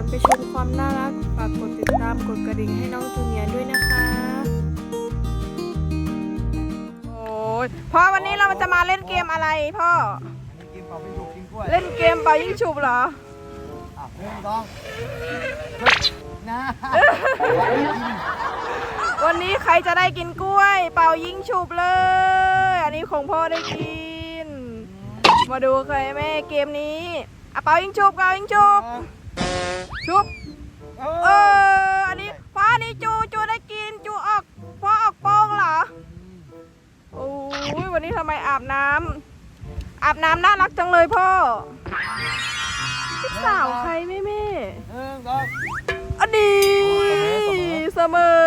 อนไปชมความน่ารักฝากกดติดตามกดกระดิ่งให้น้องจูเนียร์ด้วยนะคะ โอ้ยพ่อวันนี้เราจะมาเล่นเกมอะไรพ่ออันนี้กินเปล่าไม่ถูกกินกล้วยเล่นเกมเป่ายิงฉุบเหรอ อะหนึ่งสองเฮ้ยนะวันนี้ใครจะได้กินกล้วย เป่ายิงฉุบเลย อันนี้ของพ่อได้กิน มาดูใครแม่เกมนี้อะเป่ายิงฉุบเป่ายิงฉุบ ฉุบ เอเออออันนี้พ่อนี่จูจูได้กินจูออกพ่อออกโป้งเหรอ โอ้ยวันนี้ทำไมอาบน้ำอาบน้ำน่ารักจังเลยพ่อพี่สาวใครแม่แม่หนึ่งสองอันนี้เสมอ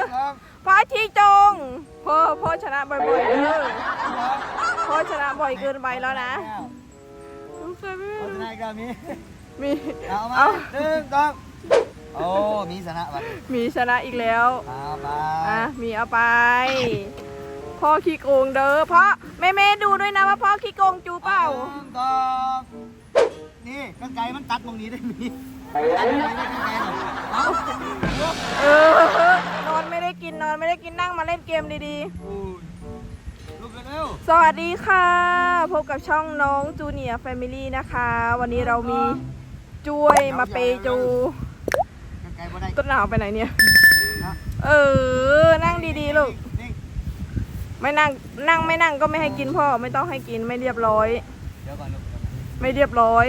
หนึ่งสองพ่อชี้จงพ่อพ่อชนะบ่อยๆเด้อพ่อชนะบ่อยเกินไปแล้วนะโอเคแม่โฆษณาอีกแล้วมี มี เอามาเอา หนึ่งสองโอ้ มีชนะบัดนี้มีชนะอีกแล้ว เอาไปอะมีเอาไป พ่อขี้โกงเด้อพ่อแม่เมดูด้วยนะว่าพ่อขี้โกงจูเปล่า หนึ่งสองนี่กันไก่มันตัดตรงนี้ได้มีตัดตรงนี้ได้กันไก่หน่อยเอาเออนอนไม่ได้กินนอนไม่ได้กินนั่งมาเล่นเกมดีอุ้ยลุกเร็วๆ สวัสดีค่ะ พบกับช่องน้องจูเนียร์แฟมิลี่นะคะ วันนี้เรามี จ้วยมาเปย์จูกันไก่บ่ได้ต้นหนาวไปไหนเนี่ยนะเออ นั่งดีๆลูกนิ่งไม่นั่ง นั่งไม่นั่งก็ไม่ให้กินพ่อ ไม่ต้องให้กินไม่เรียบร้อย เดี๋ยวก่อนลูกเดี๋ยวก่อนไม่เรียบร้อย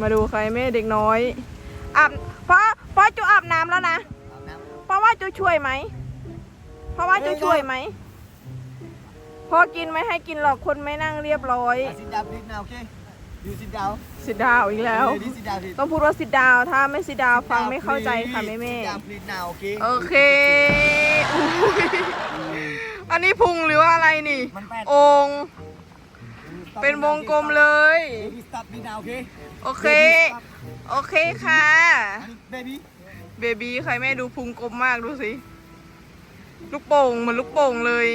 มาดูใครแม่เด็กน้อยอาบพ่อพ่อจูอาบน้ำแล้วนะ อาบน้ำเพราะว่าจูช่วยไหม เพราะว่าจูช่วยไหมพ่อกินไม่ให้กินหรอกคนไม่นั่งเรียบร้อย Ah, sit down, please now, okay? You sit down. สิดาวอีกแล้ว Lady, sit down, please. ต้องพูดว่าสิดาว ถ้าไม่สิดาว Sit ฟัง down, ไม่เข้าใจค่ะ please. แม่แม่ Sit down, please now, okay? โอเคอุ๊ยอันนี้พุงหรือว่าอะไรนี่มันแปดองค์ Stop เป็น me ว now, ง okay? กลมเลย Baby, stop me now, okay? โอเค โอเคค่ะ Baby. เบบีใครแม่ดูพุงกลมมากดูสิ ลูกโป่งเหมือนลูกโป่งเลย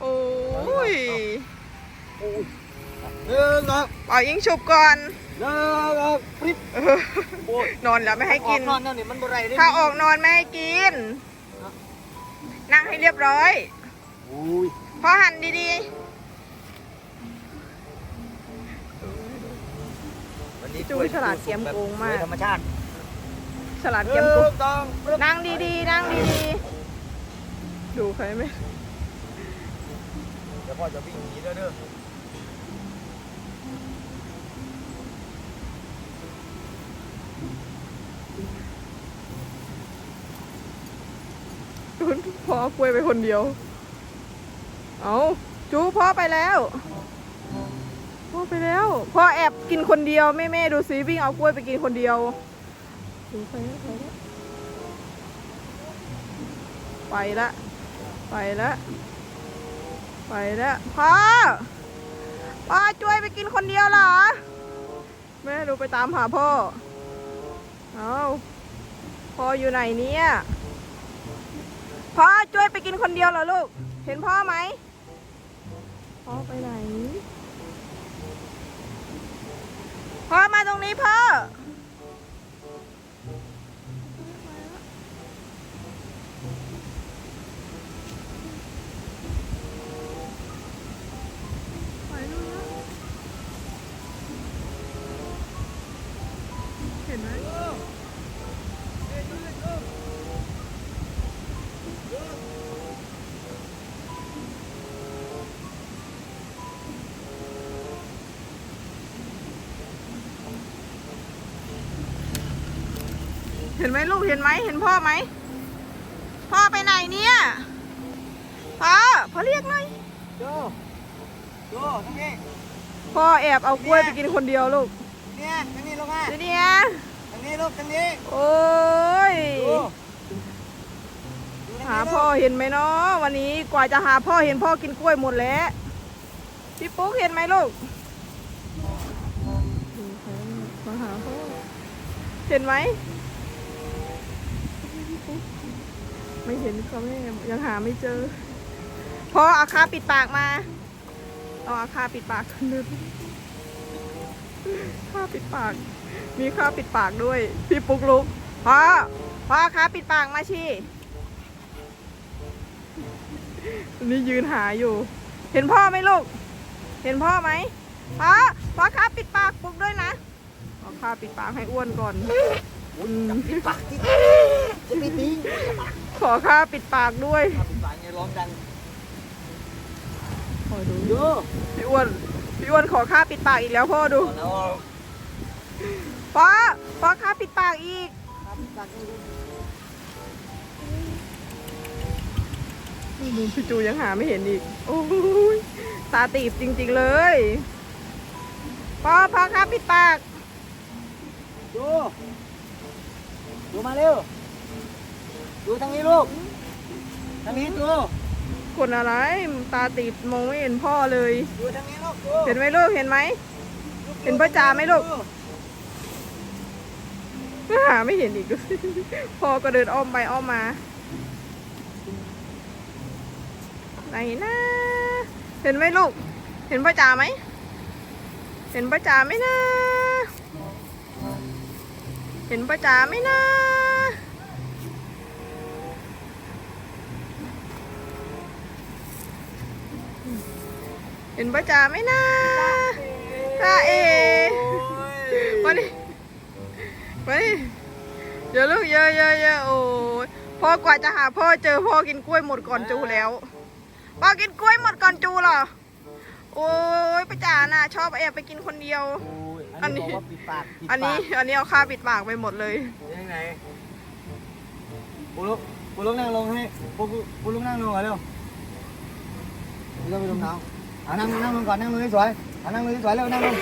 โอ้ย หนึ่งสองเป่ายิงฉุบก่อนหนึ่งสองปริ๊บเออนอนแล้วไม่ให้กิน ออนนอนเนี่ยมันบ่ไรได้ถ้าออกนอนไม่ให้กิน นั่งให้เรียบร้อยอุ้ยพอหันดีวันนี้จูฉลาดเกมโกงมาก ธรรมชาติๆฉลาดหเกนึ่มงกุสองปริ๊บนั่งดีๆ นั่งดีๆ ดูใครไหมเดี๋ยวพ่อจะวิ่งหนีเด้อเด้อ พ่อกล้วยไปคนเดียว เอาจูพ่อไปแล้ว พ่อไปแล้ว พ่อแอบกินคนเดียวแม่แม่ดูสิวิ่งเอากล้วยไปกินคนเดียวดูไปแล้วไปแล้วไปละ ไปละ ไปละพ่อพ่อช่วยไปกินคนเดียวเหรอ แม่ดูไปตามหาพ่อ เอาพ่ออยู่ไหนเนี่ย พ่อช่วยไปกินคนเดียวเหรอลูก เห็นพ่อไหมพ่อไปไหน พ่อมาตรงนี้พ่อ ห็นไหมลูกเห็นไหมเห็นพ่อไหมพ่อไปไหนเนี่ยพ่อพ่อเรียกหน่อยโจโจทางนี้พ่อแอบเอากล้วยไปกินคนเดียวลูกเนี่ยทางนี้ลงมาเดี๋ยวเนี่ยทางนี้ลูกทางนี้โอ้ยดูดูทงนี้หาพ่อเห็นไหมเนาะวันนี้กว่าจะหาพ่อเห็นพ่อกินกล้วยหมดแล้วพี่ปุ๊กเห็นไหมลูกมาหาพ่อเห็นไหม ไม่เห็นค่ะแม่ยังหาไม่เจอพ่อเอาคาปิดปากมาเอาอาคาปิดปากขึ้นเลยค่าปิดปาก มีค่าปิดปากด้วย พี่ปุ๊กลุกพ่อพ่อคะปิดปากมาชีนี่ยืนหาอยู่ เห็นพ่อไหมลูก เห็นพ่อไหมพ่อพ่อคะปิดปากปุ๊กด้วยนะเอาคาปิดปากให้อ้วนก่อนปิดปากที่ จะปิดนี้ขอค่าปิดปากด้วยปิดปากไงร้องดังพ่อดูโย่พี่อ้วนพี่อ้วนขอค่าปิดปากอีกแล้วพ่อดูแล้วพ่อพ่อค่าปิดปากอีกปิดปากนี่ดูพี่จูยังหาไม่เห็นอีก โอ้ยตาตีบจริง ๆเลยพ่อพ่อครับปิดปาก ดู ดูมาเร็ว ดูทางนี้ลูก ทางนี้ดูคนอะไร ตาตีบมองไม่เห็นพ่อเลย ดูทางนี้ลูกดูเห็นไหมลูก เห็นไหม เห็นพ่อจ๋าไหมลูกหาไม่เห็นอีกพ่อก็เดินอ้อมไปอ้อมมา ไหนนะ เห็นไหมลูก เห็นพ่อจ๋าไหม เห็นพ่อจ๋าไหมนะ เห็นพ่อจ๋าไหมนะ เห็นพ่อจ๋าไหมนะจ้าเอมาดิมาดิเดี๋ยวลูกเยอะเยอะเยอะโอ้ยพ่อกว่าจะหาพ่อเจอพ่อกินกล้วยหมดก่อนจูแล้วพ่อกินกล้วยหมดก่อนจูเหรอโอ้ยป้าจ๋าน่ะชอบแอบไปกินคนเดียว อันนี้บอกว่าปิดปากปิดอันนี้ปากอันนี้เอาค่าปิดปากไปหมดเลยยังไงปูลุกปูลุกนั่งลงให้ปูปูลุกนั่งลงก่อนเร็วไม่ต้องไปลงน้ำ อ่านั่งนั่งลงก่อนนั่งลงให้สวยอ่านั่งลงให้สวยเร็วนั่งลง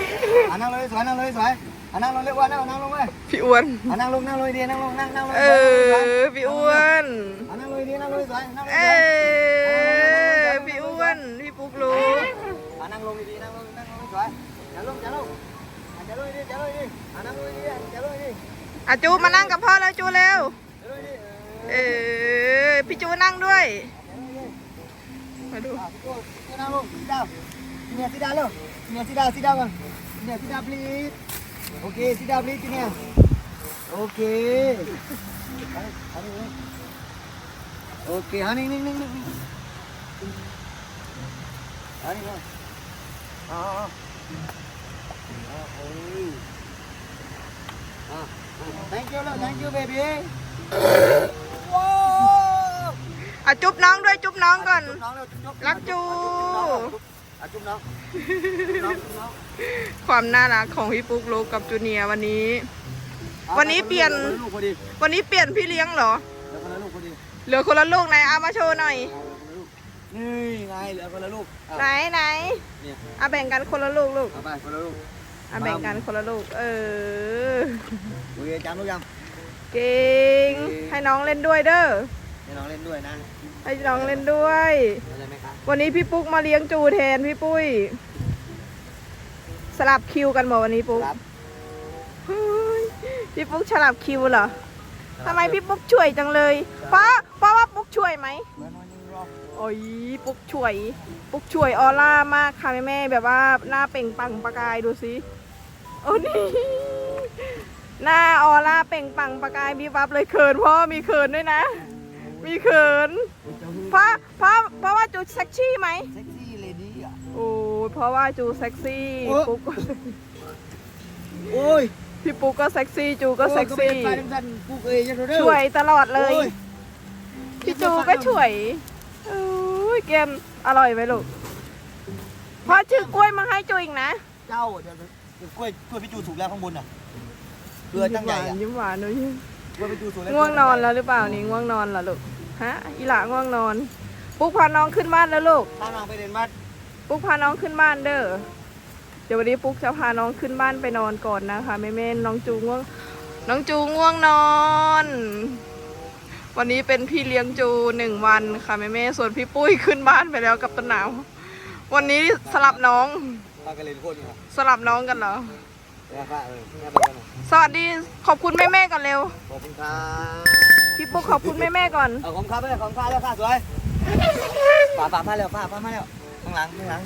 อ่านั่งลงให้สวยนั่งลงให้สวยอ่านั่งลงเร็วว่านั่งนั่งลงไปพี่อ้วนอ่านั่งลงนั่งลงดีนั่งลงนั่งนั่งลงเออพี่อ้วนอ่านั่งลงดีนั่งลงสวยนั่งลงเอสวยอพี่อ้วนพี่ปุ๊กรู้อ่านั่งลงดีนั่งลงนั่งลงสวยอย่าลงอย่าลงอ่าอย่าลงดีอย่าลงดีอ่านั่งลงดีอย่าลงดีอะจูมานั่งกับพ่อแล้วจูเร็วอย่าลงดีเออพี่จูนั่งด้วยมาดูอ่าพี่โก้ वो सीधा sini tidak lo sini tidak tidak bang sini tidak pelit oke tidak pelit sini oke oke hani ini ini ini hani bang ah Thank you, lo. Thank you, baby. ว้าวอะจุ๊บน้องด้วยจุ๊บน้องก่อน จุ๊บน้องเร็วจุ๊บรักจู อะจุ๊บน้องจุ๊บน้องจุ๊บน้องความน่ารักของพี่ปุ๊กลุกกับจูเนียร์วันนี้วันนี้เปลี่ยน ลูกพอดีวันนี้เปลี่ยนพี่เลี้ยงเหรอแล้วคนละลูกพอดีเหลือคนละลูกไหนเอามาโชว์หน่อยนี่ไงเหลือคนละลูกอะไหนไหนเนี่ยเอาแบ่งกันคนละลูกลูกเอาไปคนละลูกเอาแบ่งกันคนละลูก เออ โอเคจำลูกยังเก่งให้น้องเล่นด้วยเด้อให้น้องเล่นด้วยนะ ให้น้องเล่นด้วยเข้าใจไหมครับวันนี้พี่ปุ๊กมาเลี้ยงจูแทนพี่ปุ้ย สลับคิวกันหมดวันนี้ปุ๊กครับเฮ้ยพี่ปุ๊กสลับคิวเหรอทำไมพี่ปุ๊กช่วยจังเลยเพราะเพราะว่าปุ๊กช่วยไหม เหมือนวันนี้รอบโอ้ยปุ๊กช่วย ปุ๊กช่วยออร่ามากค่ะแม่แม่ๆแบบว่าหน้าเปล่งปลังประกายดูสิโอ้นี่หน้าออร่าเปล่งปลังประกายบีบับเลยเขินพ่อมีเขินด้วยนะ มีเขิน เพราะเพราะเพราะว่าจูเซ็กซี่ไหมเซ็กซี่เลดี้อะโอ้ยเพราะว่าจูเซ็กซี่โอ้ปุ๊กโอ้ยพี่ปุ๊กก็เซ็กซี่จูก็เซ็กซี่โอ้ยก็เป็นสั้นๆกูเอ้ยจะรู้เด้อช่วยตลอดเลยโอ้พี่จูก็ช่วยโอ้ยเกมอร่อยไหมลูกพ่อชื่อกล้วยมาให้จูอีกนะ เจ้าเดี๋ยวเดี๋ยวกล้วยกล้วยพี่จูถูกแล้วข้างบนอะเกลือตั้งใหญ่อะยิ้มหวานหนูยิ้มกล้วยพี่จูถูกแล้ว ง่วงนอนแล้วหรือเปล่านี่ง่วงนอนเหรอลูกฮะอีหล่าง่วงนอน ปุ๊กพาน้องขึ้นบ้านแล้วลูกถ้าน้องไปเรียนบ้านปุ๊กพาน้องขึ้นบ้านเด้อเดี๋ยววันนี้ปุ๊กจะพาน้องขึ้นบ้านไปนอนก่อนนะคะแม่แม่ๆน้องจูง่วง น้องจูง่วงนอน วันนี้เป็นพี่เลี้ยงจูหนึ่งวันค่ะแม่แม่ๆส่วนพี่ปุ้ยขึ้นบ้านไปแล้วกับต้นหนาว วันนี้สลับน้องพากันเรียนโคตรอยู่ครับสลับน้องกันเหรอ แล้วก็เออแม่ไปกันหน่อยสวัสดีขอบคุณแม่แม่ๆก่อนเร็ว ขอบคุณครับพี่ปุ๊กขอบคุณแม่แม่ๆก่อน เอาของข้าไปเลยของข้าแล้วข้าสวยป่าป่ามาแล้วป่าป่ามาแล้วข้างหลังข้างหลัง